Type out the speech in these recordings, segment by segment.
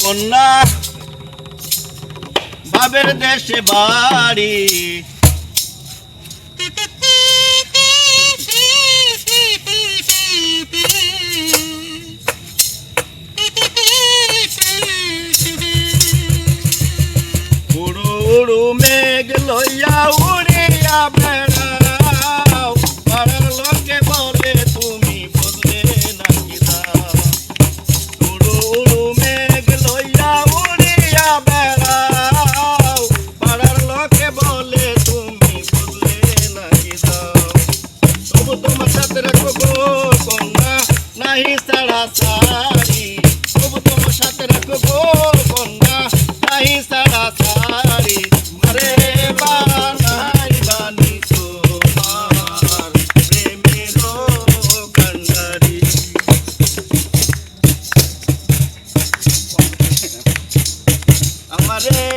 কন্যা। বাবের দেশে বাড়ি। উড়ু মেঘ লইয়া উড়িয়া বেড়াও নাহি সাড়া সারি তবু তোমার সাথে রাখব গো কন্যা নাহি সাড়া সারি মারে বানাই বানি তোমার প্রেমের কান্ডারি আমারে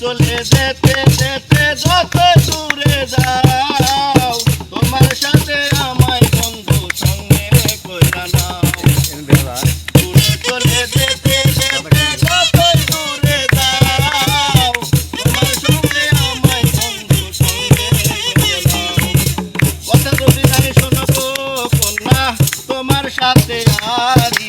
চলে যেতে যেতে যত দূরে যাও, তোমার সাথে আমায় বন্ধু সঙ্গে কইরা নাও। দূরে চলে যেতে যেতে যত দূরে যাও, তোমার সঙ্গে আমায় বন্ধু সঙ্গে কথা যদি নাই শোনাবো কন্যা, তোমার সাথে আরি